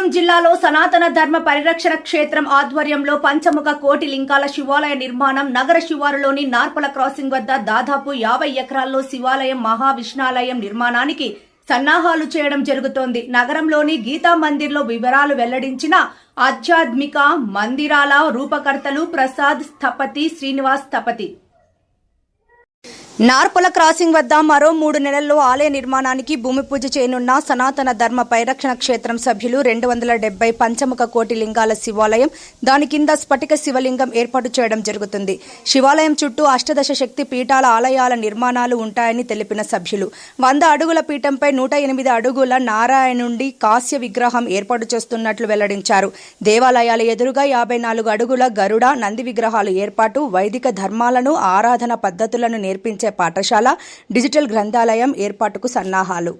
అనంతపురం జిల్లాలో సనాతన ధర్మ పరిరక్షణ క్షేత్రం ఆధ్వర్యంలో పంచముఖ కోటి లింగాల శివాలయ నిర్మాణం నగర శివారులోని నార్పల క్రాసింగ్ వద్ద దాదాపు యాభై ఎకరాల్లో శివాలయం మహావిష్ణాలయం నిర్మాణానికి సన్నాహాలు చేయడం జరుగుతోంది. నగరంలోని గీతా మందిర్లో వివరాలు వెల్లడించిన ఆధ్యాత్మిక మందిరాల రూపకర్తలు ప్రసాద్ స్థపతి శ్రీనివాస్ స్థపతి. నార్పల క్రాసింగ్ వద్ద మరో మూడు నెలల్లో ఆలయ నిర్మాణానికి భూమి పూజ చేయనున్న సనాతన ధర్మ పరిరక్షణ క్షేత్రం సభ్యులు రెండు వందల డెబ్బై పంచముఖ కోటి లింగాల శివాలయం దాని కింద స్ఫటిక శివలింగం ఏర్పాటు చేయడం జరుగుతుంది. శివాలయం చుట్టూ అష్టదశ శక్తి పీఠాల ఆలయాల నిర్మాణాలు ఉంటాయని తెలిపిన సభ్యులు. వంద అడుగుల పీఠంపై నూట ఎనిమిది అడుగుల నారాయణుండి కాస్య విగ్రహం ఏర్పాటు చేస్తున్నట్లు వెల్లడించారు. దేవాలయాల ఎదురుగా యాభై నాలుగు అడుగుల గరుడ నంది విగ్రహాలు ఏర్పాటు వైదిక ధర్మాలను ఆరాధన పద్ధతులను నేర్పించే పాఠశాల డిజిటల్ గ్రంథాలయం ఏర్పాటుకు సన్నాహాలు.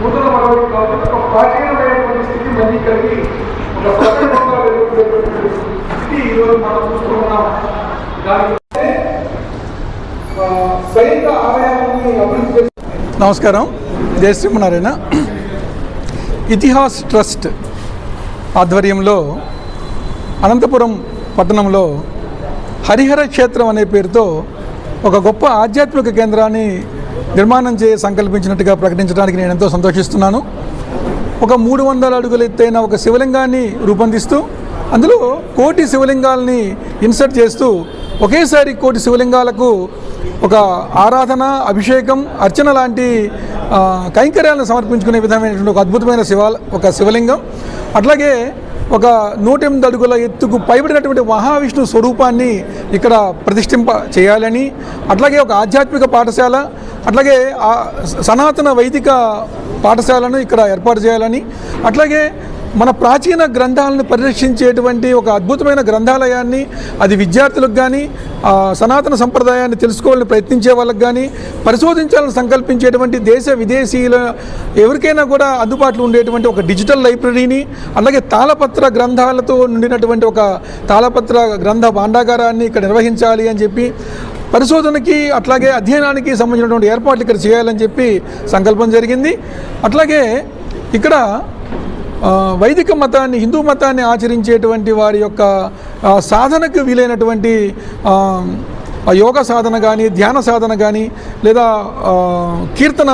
నూతన మనవి కాబట్టి ఒక ప్రాచీనమైనటువంటి స్థితి కలిగి ఒక సత్యంగా వెలుగుతున్నటువంటి స్థితి ఈరోజు మనం చూస్తూ ఉన్నాం దానికి సైనిక ఆలయాన్ని అభివృద్ధి నమస్కారం. జయశ్రీమనారాయణ ఇతిహాస్ ట్రస్ట్ ఆధ్వర్యంలో అనంతపురం పట్టణంలో హరిహర క్షేత్రం అనే పేరుతో ఒక గొప్ప ఆధ్యాత్మిక కేంద్రాన్ని నిర్మాణం చేయ సంకల్పించినట్టుగా ప్రకటించడానికి నేను ఎంతో సంతోషిస్తున్నాను. ఒక మూడు వందల అడుగులు ఎత్తైన ఒక శివలింగాన్ని రూపొందిస్తూ అందులో కోటి శివలింగాల్ని ఇన్సర్ట్ చేస్తూ ఒకేసారి కోటి శివలింగాలకు ఒక ఆరాధన అభిషేకం అర్చన లాంటి కైంకర్యాలను సమర్పించుకునే విధమైనటువంటి ఒక అద్భుతమైన శివ ఒక శివలింగం. అట్లాగే ఒక నూట ఎనిమిది అడుగుల ఎత్తుకు పైబడినటువంటి మహావిష్ణు స్వరూపాన్ని ఇక్కడ ప్రతిష్ఠింప చేయాలని అట్లాగే ఒక ఆధ్యాత్మిక పాఠశాల అట్లాగే సనాతన వైదిక పాఠశాలను ఇక్కడ ఏర్పాటు చేయాలని అట్లాగే మన ప్రాచీన గ్రంథాలను పరిరక్షించేటువంటి ఒక అద్భుతమైన గ్రంథాలయాన్ని అది విద్యార్థులకు కానీ సనాతన సంప్రదాయాన్ని తెలుసుకోవాలని ప్రయత్నించే వాళ్ళకి కానీ పరిశోధించాలని సంకల్పించేటువంటి దేశ విదేశీయుల ఎవరికైనా కూడా అందుబాటులో ఉండేటువంటి ఒక డిజిటల్ లైబ్రరీని అలాగే తాళపత్ర గ్రంథాలతో నిండినటువంటి ఒక తాళపత్ర గ్రంథ భాండాగారాన్ని ఇక్కడ నిర్వహించాలి అని చెప్పి పరిశోధనకి అట్లాగే అధ్యయనానికి సంబంధించినటువంటి ఏర్పాట్లు ఇక్కడ చేయాలని చెప్పి సంకల్పం జరిగింది. అట్లాగే ఇక్కడ వైదిక మతాన్ని హిందూ మతాన్ని ఆచరించేటువంటి వారి యొక్క సాధనకు వీలైనటువంటి యోగ సాధన కానీ ధ్యాన సాధన కానీ లేదా కీర్తన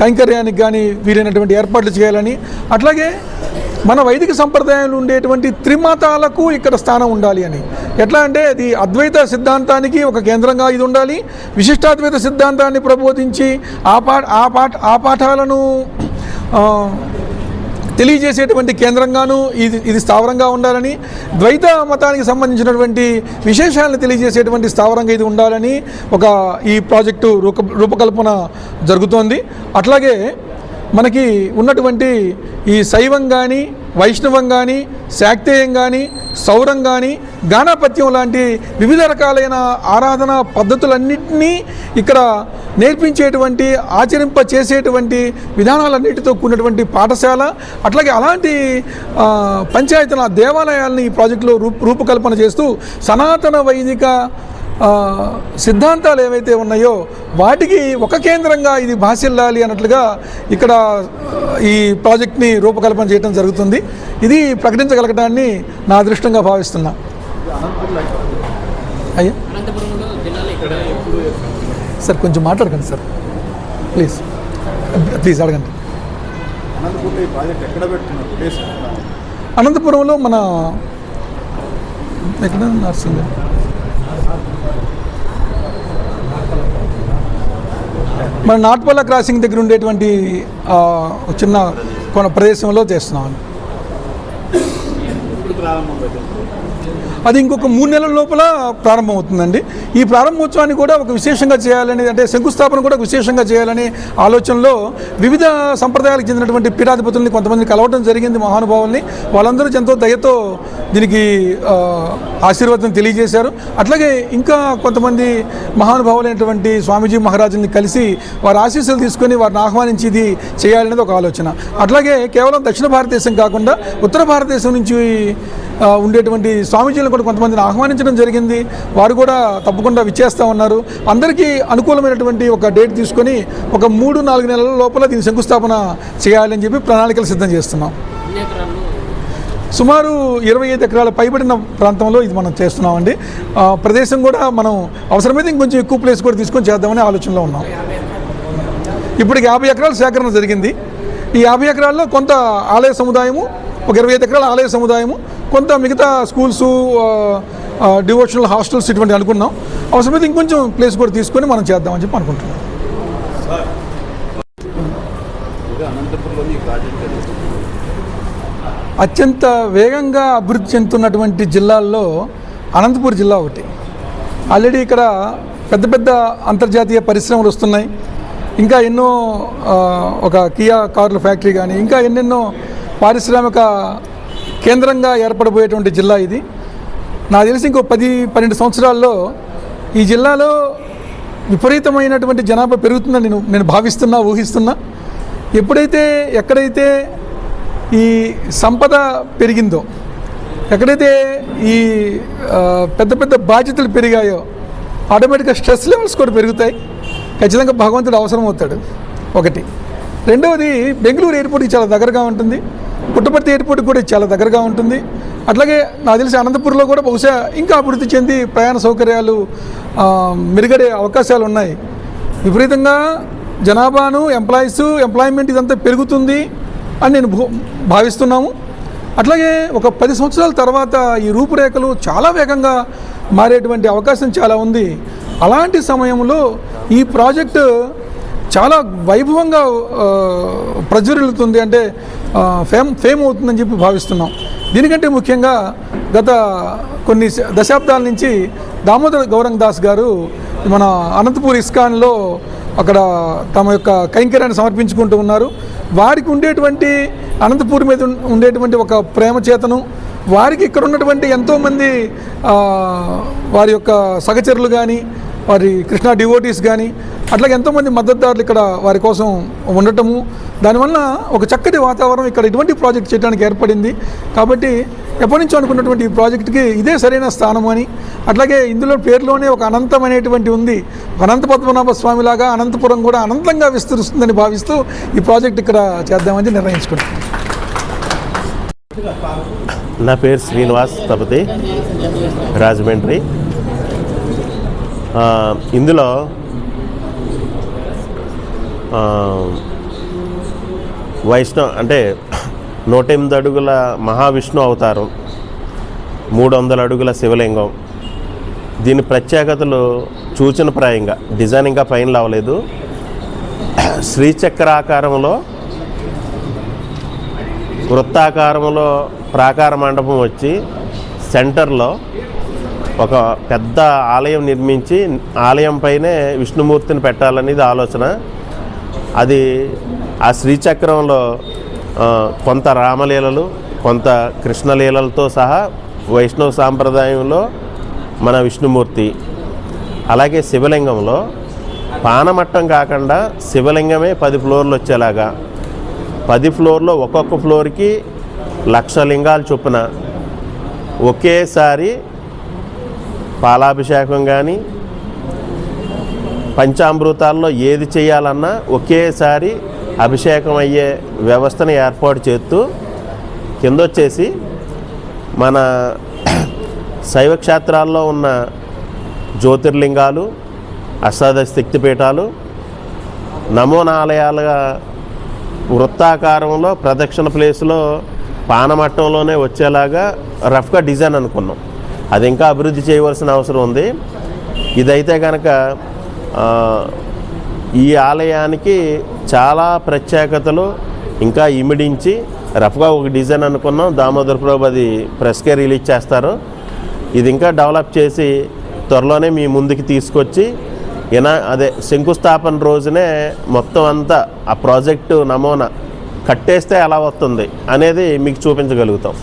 కైంకర్యానికి కానీ వీలైనటువంటి ఏర్పాట్లు చేయాలని అట్లాగే మన వైదిక సంప్రదాయంలో ఉండేటువంటి త్రిమతాలకు ఇక్కడ స్థానం ఉండాలి అని. ఎట్లా అంటే అది అద్వైత సిద్ధాంతానికి ఒక కేంద్రంగా ఇది ఉండాలి. విశిష్టాద్వైత సిద్ధాంతాన్ని ప్రబోధించి ఆ పాఠ ఆ పాఠ ఆ పాఠాలను తెలియజేసేటువంటి కేంద్రంగాను ఇది ఇది స్థావరంగా ఉండాలని ద్వైత మతానికి సంబంధించినటువంటి విశేషాలను తెలియజేసేటువంటి స్థావరంగా ఇది ఉండాలని ఒక ఈ ప్రాజెక్టు రూప రూపకల్పన జరుగుతోంది. అట్లాగే మనకి ఉన్నటువంటి ఈ శైవం కానీ వైష్ణవం కానీ శాక్తేయం కానీ సౌరం కానీ గానాపత్యం లాంటి వివిధ రకాలైన ఆరాధన పద్ధతులన్నింటినీ ఇక్కడ నేర్పించేటువంటి ఆచరింప చేసేటువంటి విధానాలన్నిటితో కూడినటువంటి పాఠశాల అట్లాగే అలాంటి పంచాయతీల దేవాలయాలని ఈ ప్రాజెక్టులో రూపకల్పన చేస్తూ సనాతన వైదిక సిద్ధాంతాలు ఏవైతే ఉన్నాయో వాటికి ఒక కేంద్రంగా ఇది భాషిల్లాలి అన్నట్లుగా ఇక్కడ ఈ ప్రాజెక్ట్ని రూపకల్పన చేయడం జరుగుతుంది. ఇది ప్రకటించగలగడాన్ని నా అదృష్టంగా భావిస్తున్నా. అయ్యా. సార్ కొంచెం మాట్లాడకండి సార్. ప్లీజ్. ప్లీజ్ అడగండి. అనంతపురంలో మన ఎక్కడ నర్సింగ్? మన నాట్పల్ల క్రాసింగ్ దగ్గర ఉండేటువంటి చిన్న కొన ప్రదేశంలో చేస్తున్నాం. ప్రారంభం అది ఇంకొక మూడు నెలల లోపల ప్రారంభమవుతుందండి. ఈ ప్రారంభోత్సవాన్ని కూడా ఒక విశేషంగా చేయాలని అంటే శంకుస్థాపన కూడా విశేషంగా చేయాలని ఆలోచనలో వివిధ సంప్రదాయాలకు చెందినటువంటి పీఠాధిపతుల్ని కొంతమంది కలవడం జరిగింది మహానుభావుల్ని. వాళ్ళందరూ ఎంతో దయతో దీనికి ఆశీర్వాదం తెలియజేశారు. అట్లాగే ఇంకా కొంతమంది మహానుభావులైనటువంటి స్వామీజీ మహారాజుని కలిసి వారి ఆశీస్సులు తీసుకొని వారిని ఆహ్వానించి ఇది చేయాలనేది ఒక ఆలోచన. అట్లాగే కేవలం దక్షిణ భారతదేశం కాకుండా ఉత్తర భారతదేశం నుంచి ఉండేటువంటి స్వామీజీల స్వామీజీలను కూడా కొంతమందిని ఆహ్వానించడం జరిగింది. వారు కూడా తప్పకుండా విచ్చేస్తూ ఉన్నారు. అందరికీ అనుకూలమైనటువంటి ఒక డేట్ తీసుకొని ఒక మూడు నాలుగు నెలల లోపల దీని శంకుస్థాపన చేయాలని చెప్పి ప్రణాళికలు సిద్ధం చేస్తున్నాం. సుమారు ఇరవై ఐదు ఎకరాల పైబడిన ప్రాంతంలో ఇది మనం చేస్తున్నామండి. ఆ, ప్రదేశం కూడా మనం అవసరమైతే ఇంకొంచెం ఎక్కువ ప్లేస్ కూడా తీసుకొని చేద్దామనే ఆలోచనలో ఉన్నాం. ఇప్పటికి యాభై ఎకరాల సేకరణ జరిగింది. ఈ యాభై ఎకరాల్లో కొంత ఆలయ సముదాయము ఒక ఇరవై ఐదు ఎకరాల ఆలయ సముదాయము కొంత మిగతా స్కూల్స్ డివోషనల్ హాస్టల్స్ ఇటువంటి అనుకున్నాం. అవసరమైతే ఇంకొంచెం ప్లేస్ కూడా తీసుకొని మనం చేద్దామని చెప్పి అనుకుంటున్నాం. అత్యంత వేగంగా అభివృద్ధి చెందుతున్నటువంటి జిల్లాల్లో అనంతపూర్ జిల్లా ఒకటి. ఆల్రెడీ ఇక్కడ పెద్ద పెద్ద అంతర్జాతీయ పరిశ్రమలు వస్తున్నాయి. ఇంకా ఎన్నో ఒక కియా కార్ల ఫ్యాక్టరీ కానీ ఇంకా ఎన్నెన్నో పారిశ్రామిక కేంద్రంగా ఏర్పడబోయేటువంటి జిల్లా ఇది. నాకు తెలిసి ఇంకో పది పన్నెండు సంవత్సరాల్లో ఈ జిల్లాలో విపరీతమైనటువంటి జనాభా పెరుగుతుందని నేను నేను భావిస్తున్నా ఊహిస్తున్నా. ఎప్పుడైతే ఎక్కడైతే ఈ సంపద పెరిగిందో ఎక్కడైతే ఈ పెద్ద పెద్ద బాధ్యతలు పెరిగాయో ఆటోమేటిక్గా స్ట్రెస్ లెవెల్స్ కూడా పెరుగుతాయి. ఖచ్చితంగా భగవంతుడు అవసరం అవుతాడు ఒకటి. రెండవది బెంగళూరు ఎయిర్పోర్ట్కి చాలా దగ్గరగా ఉంటుంది. పుట్టపర్తి ఎయిర్పోర్ట్ కూడా చాలా దగ్గరగా ఉంటుంది. అట్లాగే నాకు తెలిసి అనంతపూర్లో కూడా బహుశా ఇంకా అభివృద్ధి చెంది ప్రయాణ సౌకర్యాలు మెరుగడే అవకాశాలు ఉన్నాయి. విపరీతంగా జనాభాను ఎంప్లాయీస్ ఎంప్లాయ్మెంట్ ఇదంతా పెరుగుతుంది అని నేను భావిస్తున్నాము. అట్లాగే ఒక పది సంవత్సరాల తర్వాత ఈ రూపురేఖలు చాలా వేగంగా మారేటువంటి అవకాశం చాలా ఉంది. అలాంటి సమయంలో ఈ ప్రాజెక్టు చాలా వైభవంగా ప్రజ్వరిల్లుతుంది అంటే ఫేమ్ ఫేమ్ అవుతుందని చెప్పి భావిస్తున్నాం. దీనికంటే ముఖ్యంగా గత కొన్ని శ- దశాబ్దాల నుంచి దామోదర్ గౌరంగ్ దాస్ గారు మన అనంతపూర్ ఇస్కాన్లో అక్కడ తమ యొక్క కైంకర్యాన్ని సమర్పించుకుంటూ ఉన్నారు. వారికి ఉండేటువంటి అనంతపూర్ మీద ఉండేటువంటి ఒక ప్రేమ చేతను వారికి ఇక్కడ ఉన్నటువంటి ఎంతోమంది వారి యొక్క సహచరులు కానీ వారి కృష్ణా డివోటీస్ కానీ అట్లాగే ఎంతోమంది మద్దతుదారులు ఇక్కడ వారి కోసం ఉండటము దానివల్ల ఒక చక్కటి వాతావరణం ఇక్కడ ఇటువంటి ప్రాజెక్ట్ చేయడానికి ఏర్పడింది. కాబట్టి ఎప్పటి నుంచో అనుకున్నటువంటి ఈ ప్రాజెక్టుకి ఇదే సరైన స్థానం అని అట్లాగే ఇందులో పేరులోనే ఒక అనంతం అనేటువంటి ఉంది అనంత పద్మనాభ స్వామిలాగా అనంతపురం కూడా అనంతంగా విస్తరిస్తుందని భావిస్తూ ఈ ప్రాజెక్ట్ ఇక్కడ చేద్దామని నిర్ణయించుకున్నాం. నా పేరు శ్రీనివాస్ తపతి రాజమండ్రి. ఇందులో వైష్ణవ్ అంటే నూట ఎనిమిది అడుగుల మహావిష్ణు అవతారం మూడు వందల అడుగుల శివలింగం. దీని ప్రత్యేకతలు సూచనప్రాయంగా డిజైన్ ఇంకా పైన అవ్వలేదు. శ్రీచక్రాకారంలో వృత్తాకారంలో ప్రాకార మండపం వచ్చి సెంటర్లో ఒక పెద్ద ఆలయం నిర్మించి ఆలయం పైనే విష్ణుమూర్తిని పెట్టాలనేది ఆలోచన. అది ఆ శ్రీచక్రంలో కొంత రామలీలలు కొంత కృష్ణలీలలతో సహా వైష్ణవ సాంప్రదాయంలో మన విష్ణుమూర్తి. అలాగే శివలింగంలో పానమట్టం కాకుండా శివలింగమే పది ఫ్లోర్లు వచ్చేలాగా. పది ఫ్లోర్లో ఒక్కొక్క ఫ్లోర్కి లక్ష లింగాలు చొప్పున ఒకేసారి పాలాభిషేకం కానీ పంచామృతాల్లో ఏది చేయాలన్నా ఒకేసారి అభిషేకం అయ్యే వ్యవస్థను ఏర్పాటు చేస్తూ కింద వచ్చేసి మన శైవ క్షేత్రాల్లో ఉన్న జ్యోతిర్లింగాలు అష్టాదశ శక్తిపీఠాలు నమోనాలయాలుగా వృత్తాకారంలో ప్రదక్షిణ ప్లేస్లో పానమట్టంలోనే వచ్చేలాగా రఫ్గా డిజైన్ అనుకున్నాం. అది ఇంకా అభివృద్ధి చేయవలసిన అవసరం ఉంది. ఇదైతే కనుక ఈ ఆలయానికి చాలా ప్రత్యేకతలు ఇంకా ఇమిడించి రఫ్గా ఒక డిజైన్ అనుకున్నాం. దామోదర్ ప్రభు అది ప్రెస్కే రిలీజ్ చేస్తారు. ఇది ఇంకా డెవలప్ చేసి త్వరలోనే మీ ముందుకి తీసుకొచ్చి ఇనా అదే శంకుస్థాపన రోజునే మొత్తం అంతా ఆ ప్రాజెక్టు నమూనా కట్టేస్తే ఎలా వస్తుంది అనేది మీకు చూపించగలుగుతాం.